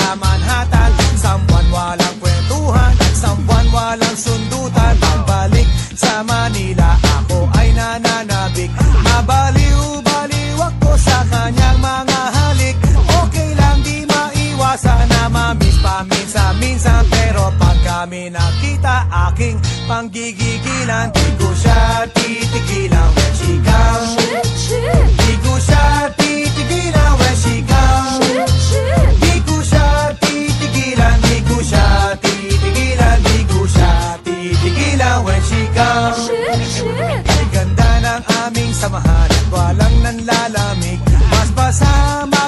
sa Manhattan. Sambuan walang kwentuhan Sambuan walang sundutan. Pagbalik sa Manila Ako ay nananabik. Mabaliw-baliw ako sa kanyang mga halik. Okay lang di maiwasan na mamiss paminsan-minsan Pero pag kami nakita aking panggigigilan Di ko siya titigilan.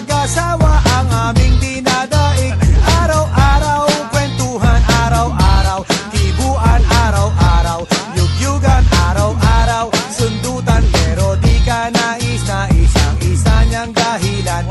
mag-asawa ang aming dinadaig. Araw-araw, kwentuhan araw-araw. Kibuan araw-araw, yugyugan araw-araw. Sundutan pero di ka nais na isang isa niyang dahilan.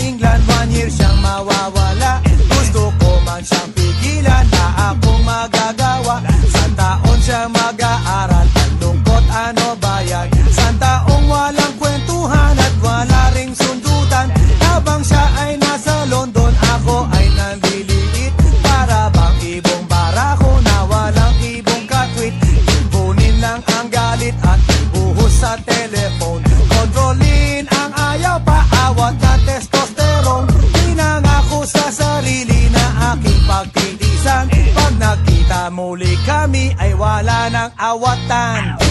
England One year siyang awatan.